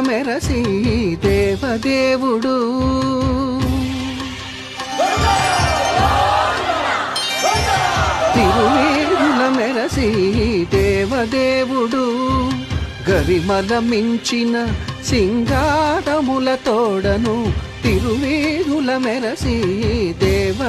మెరసి దేవదేవుడు. తిరువేదుల మెరసి దేవదేవుడు. గరిమల మించిన సింగారముల తోడను తిరువేదుల మెరసి దేవ